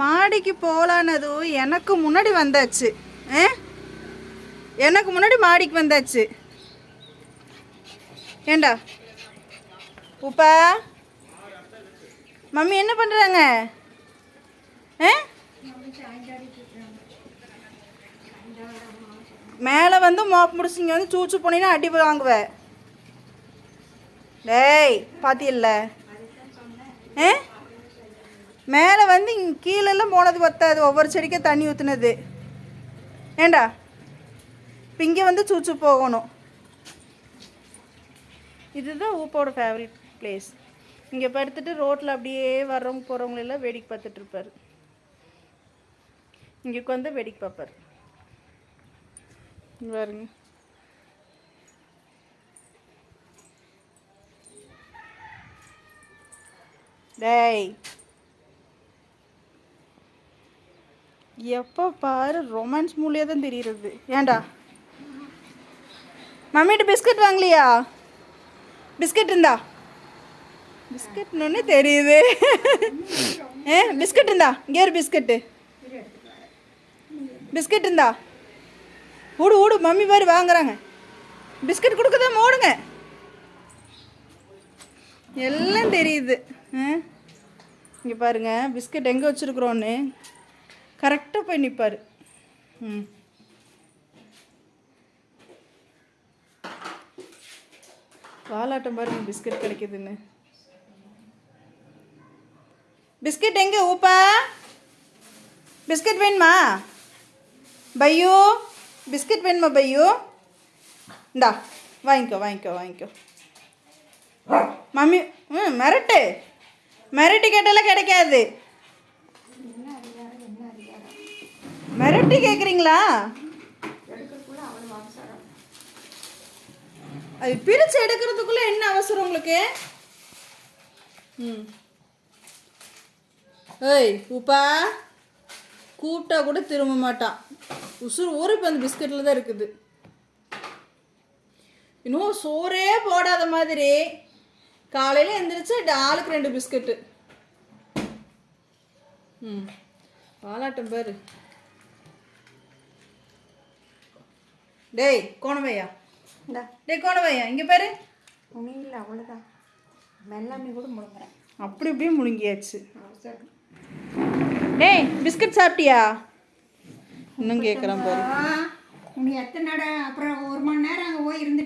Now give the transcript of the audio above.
மாடிக்கு போகலானதும் எனக்கு முன்னாடி வந்தாச்சு. ஆ எனக்கு முன்னாடி மாடிக்கு வந்தாச்சு. ஏண்டா? உப்பா? மம்மி என்ன பண்ணுறாங்க ஆ மேலே வந்து மோப் முடிச்சிங்க வந்து சூச்சு போனீங்கன்னா அடி வாங்குவ. டேய் பாத்தியல்ல ஏ? மேலே வந்து இங்கே கீழெல்லாம் போனது பத்தாது ஒவ்வொரு செடிக்கும் தண்ணி ஊற்றுனது ஏண்டா? இப்போ இங்கே வந்து சூச்சு போகணும். இதுதான் ஊப்போட ஃபேவரட் பிளேஸ் இங்கே படுத்துட்டு ரோட்டில் அப்படியே வர்றவங்க போகிறவங்களெல்லாம் வேடிக்கை பார்த்துட்ருப்பாரு இங்கே உட்காந்து வேடிக்கை பார்ப்பார். பாருங்க. டேய். எப்போ பாரு ரொமான்ஸ் மூலியாக தான் தெரியுறது. ஏன்டா? மம்மிட்டு பிஸ்கட் வாங்கலையா? பிஸ்கட் இருந்தா? பிஸ்கட்னு தெரியுது. ஏ பிஸ்கட் இருந்தா? இங்கே ஒரு பிஸ்கட்டு பிஸ்கட் இருந்தா? ஊடு ஊடு மம்மி பாரு வாங்குறாங்க. பிஸ்கட் கொடுக்கதான் ஓடுங்க எல்லாம் தெரியுது. இங்கே பாருங்க பிஸ்கட் எங்கே வச்சுருக்குறோன்னு. கரெக்டாக போய் நிற்பார் ம். வாலாட்டம் பாருங்க பிஸ்கட் கிடைக்குதுன்னு. பிஸ்கட் எங்கே ஊப்பா? பிஸ்கட் வேணுமா? பையோ பிஸ்கட் வேணுமா பையோ? இந்தா வாங்கிக்கோ வாங்கிக்கோ வாங்கிக்கோ. மம்மி ம் மிரட்டு. மிரட்டி கேட்டாலாம் கிடைக்காது. மிரட்டி கேட்குறீங்களா அது பிரித்து எடுக்கிறதுக்குள்ள என்ன அவசரம் உங்களுக்கு? ம். ஏய் உப்பா. கூப்பிட்டா கூட திரும்ப மாட்டான் உசுறு ஊர் இப்போ அந்த பிஸ்கட்டில் தான் இருக்குது. இன்னும் சோறே போடாத மாதிரி. காலையில் எந்திரிச்சு ஆளுக்கு ரெண்டு பிஸ்கட்டு. ம். வாலாட்டம் பாரு. டேய் கோணவையா டேய் கோணவையா இங்கே பாரு. உனியில் அவ்வளோதான் வெள்ளாமை கூட முழுங்குறேன். அப்படி இப்படியே முழுங்கியாச்சு. டேய் பிஸ்கட் சாப்பிட்டியா? இன்னும் கேட்குறான் பாரு. உனக்கு எத்தனை அப்புறம் ஒரு மணி நேரம் அங்கே போய் இருந்து